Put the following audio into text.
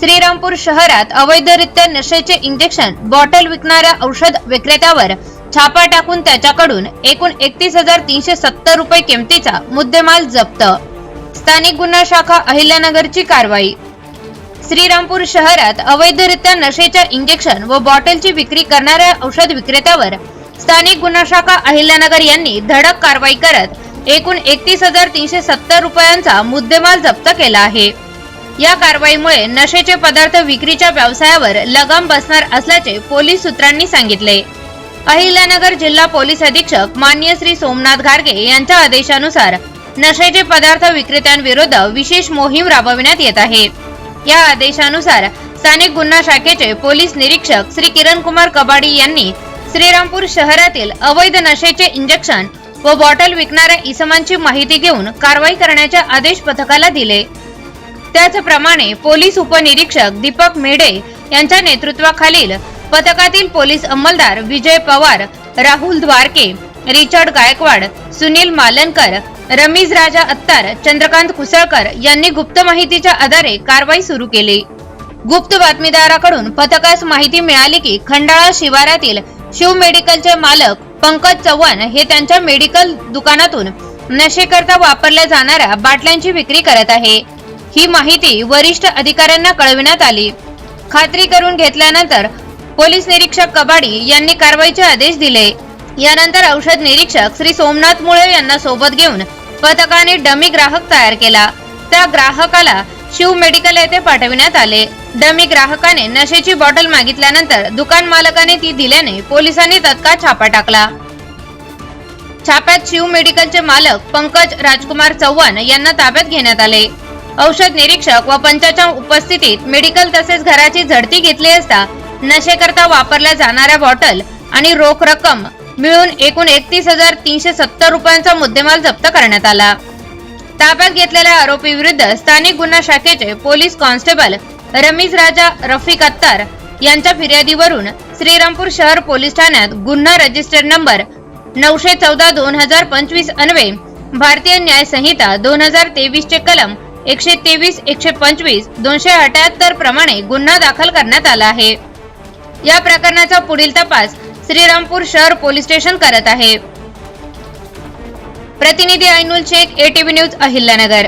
श्रीरामपूर शहरात अवैधरित्या नशेचे इंजेक्शन बॉटल विकणाऱ्या औषध विक्रेत्यावर छापा टाकून त्याच्याकडून एकूण एकतीस हजार तीनशे सत्तर रुपये किमतीचा मुद्देमाल जप्त. स्थानिक गुन्हा शाखा अहिल्यानगरची कारवाई. श्रीरामपूर शहरात अवैधरित्या नशेच्या इंजेक्शन व बॉटलची विक्री करणाऱ्या औषध विक्रेत्यावर स्थानिक गुन्हा शाखा अहिल्यानगर यांनी धडक कारवाई करत एकूण एकतीस हजार तीनशे सत्तर रुपयांचा मुद्देमाल जप्त केला आहे. या कारवाईमुळे नशेचे पदार्थ विक्रीच्या व्यवसायावर लगाम बसणार असल्याचे पोलीस सूत्रांनी सांगितले. अहिल्यानगर जिल्हा पोलीस अधीक्षक मान्य श्री सोमनाथ घारगे यांच्या आदेशानुसार नशेचे पदार्थ विक्रेत्यांविरुद्ध विशेष मोहीम राबविण्यात येत आहे. या आदेशानुसार स्थानिक गुन्हा शाखेचे पोलीस निरीक्षक श्री किरण कुमार कबाडी यांनी श्रीरामपूर शहरातील अवैध नशेचे इंजेक्शन व बॉटल विकणाऱ्या इसमांची माहिती घेऊन कारवाई करण्याचे आदेश पथकाला दिले. त्याचप्रमाणे पोलीस उपनिरीक्षक दीपक मेढे यांच्या नेतृत्वाखालील पथकातील पोलीस अंमलदार विजय पवार राहुल द्वारके रिचर्ड गायकवाड सुनील मालनकर रमीज राजा अत्तार चंद्रकांत कुसळकर यांनी गुप्त माहितीच्या आधारे कारवाई सुरू केली. गुप्त बातमीदाराकडून पथकास माहिती मिळाली की खंडाळा शिवारातील शिव मेडिकलचे मालक पंकज चव्हाण हे त्यांच्या मेडिकल दुकानातून नशेकरता वापरल्या जाणाऱ्या बाटल्यांची विक्री करत आहे. ही माहिती वरिष्ठ अधिकाऱ्यांना कळविण्यात आली. खात्री करून घेतल्यानंतर पोलीस निरीक्षक कबाडी यांनी कारवाईचे आदेश दिले. यानंतर औषध निरीक्षक श्री सोमनाथ मुळे यांना सोबत घेऊन पथकाने डमी ग्राहक तयार केला. त्या ग्राहकाला शिव मेडिकल येथे पाठविण्यात आले. डमी ग्राहकाने नशेची बॉटल मागितल्यानंतर दुकान मालकाने ती दिल्याने पोलिसांनी तत्काळ छापा टाकला. छाप्यात शिव मेडिकलचे मालक पंकज राजकुमार चव्हाण यांना ताब्यात घेण्यात आले. औषध निरीक्षक व पंचाच्या उपस्थितीत मेडिकल तसेच घराची झडती घेतली असता नशेकरता वापरल्या जाणाऱ्या बॉटल आणि रोख रक्कम मिळून एकूण एकतीस हजार तीनशे सत्तर रुपयांचा मुद्देमाल जप्त करण्यात आला. ताब्यात घेतलेल्या आरोपी विरुद्ध स्थानिक गुन्हा शाखेचे पोलीस कॉन्स्टेबल रमीज राजा रफिक अत्तार यांच्या फिर्यादीवरून श्रीरामपूर शहर पोलीस ठाण्यात गुन्हा रजिस्टर नंबर नऊशे चौदा दोन हजार पंचवीस अन्वे भारतीय न्याय संहिता दोन हजार तेवीस चे कलम एकशे तेवीस एकशे पंचवीस दोनशे अठ्याहत्तर प्रमाणे गुन्हा दाखल करण्यात आला आहे. या प्रकरणाचा पुढील तपास श्रीरामपूर शहर पोलीस स्टेशन करत आहे. प्रतिनिधी ऐनुल शेख एटीव्ही न्यूज अहिल्यानगर.